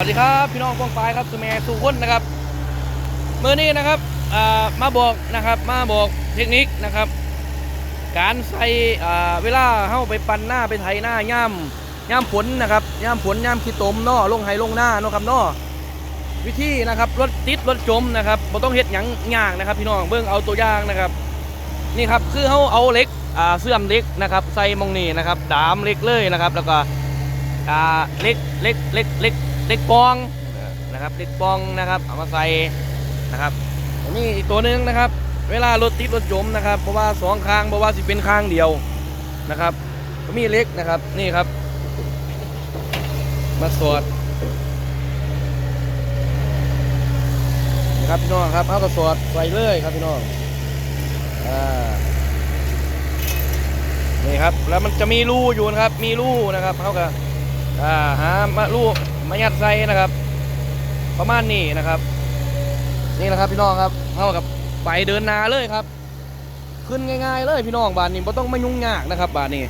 สวัสดีครับพี่น้องกองปลายครับสมัยสุคนนะครับเมื่อนี้นะครับมาบอกนะครับมาบอกเทคนิคนะครับ การใส่เวลาเข้าไปปั่นหน้าไปไถหน้าย่ำย่ำฝนนะครับย่ำฝนย่ำขี้ตมนอลงไห้ลงหน้านาะครับนอวิธีนะครับรถติดรถจมนะครับบ่ต้องเฮ็ดหยังยากนะครับ พี่น้องเบิ่งเอาตัวอย่างนะครับ นี่ครับคือเขาเอาเล็กเสื่อมเล็กนะครับ ใส่มองนี่นะครับ ดามเล็กเลยนะครับ แล้วก็เล็กเล็กเล็กเล็ก เหล็กปองนะครับเหล็กปองนะครับเอามาใส่นะครับนนี้อีกตัวหนึ่งนะครับ เวลารถติดรถจมนะครับเพราะว่าสองข้างเพราะว่าสิเป็นข้างเดียวนะครับก็มีเล็กนะครับนี่ครับ มาสอดนะครับพี่น้องครับเอากระสอดใส่เลยครับพี่น้องอ่านี่ครับแล้วมันจะมีรูอยู่นะครับมีรูนะครับเขาก็อ่าหามารู มายัดใส่นะครับ ประมาณนี้นะครับ นี่นะครับพี่น้องครับเขากับไปเดินนาเลยครับ ขึ้นง่ายๆเลยพี่น้องบานนี้ไม่ต้องไมายุ่งยากนะครับบานนี้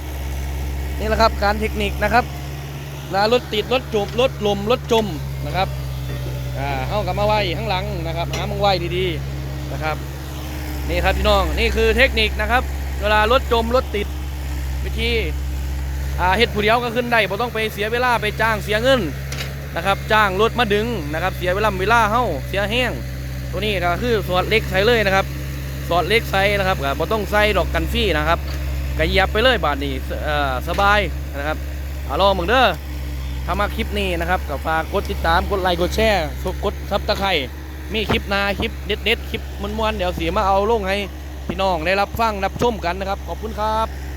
นี่แหละครับการเทคนิคนะครับเวลารถติดรถจมรถลมรถจมนะครับอ่าเข้ากับมาไว้ข้างหลังนะครับหามังไว้ดีๆนะครับ นี่ครับพี่น้องนี่คือเทคนิคนะครับ เวลารถจมรถติดวิธีอ่าเฮ็ดผู้เดียวก็ขึ้นได้บ่ต้องไปเสียเวลาไปจ้างเสียเงิน นะครับจ้างรถมาดึงนะครับเสียเวลาเวลาเฮาเสียแห้ง ตัวนี้ก็คือสอดเล็กใส่เลยนะครับสอดเล็กใส่นะครับก็บ่ต้องใส่ดอกกันฟรีนะครับก็เหยียบไปเลยบาดนี้สบายนะครับอาลอมึงเด้อถ้ามาคลิปนี้นะครับก็ฝากกดติดตามกดไลค์กดแชร์กดซับตะไคร่มีคลิปนาคลิปเด็ดๆคลิปมวนๆเดี๋ยวเสียมาเอาลงให้พี่น้องได้รับฟังรับชมกันนะครับ ขอบคุณครับ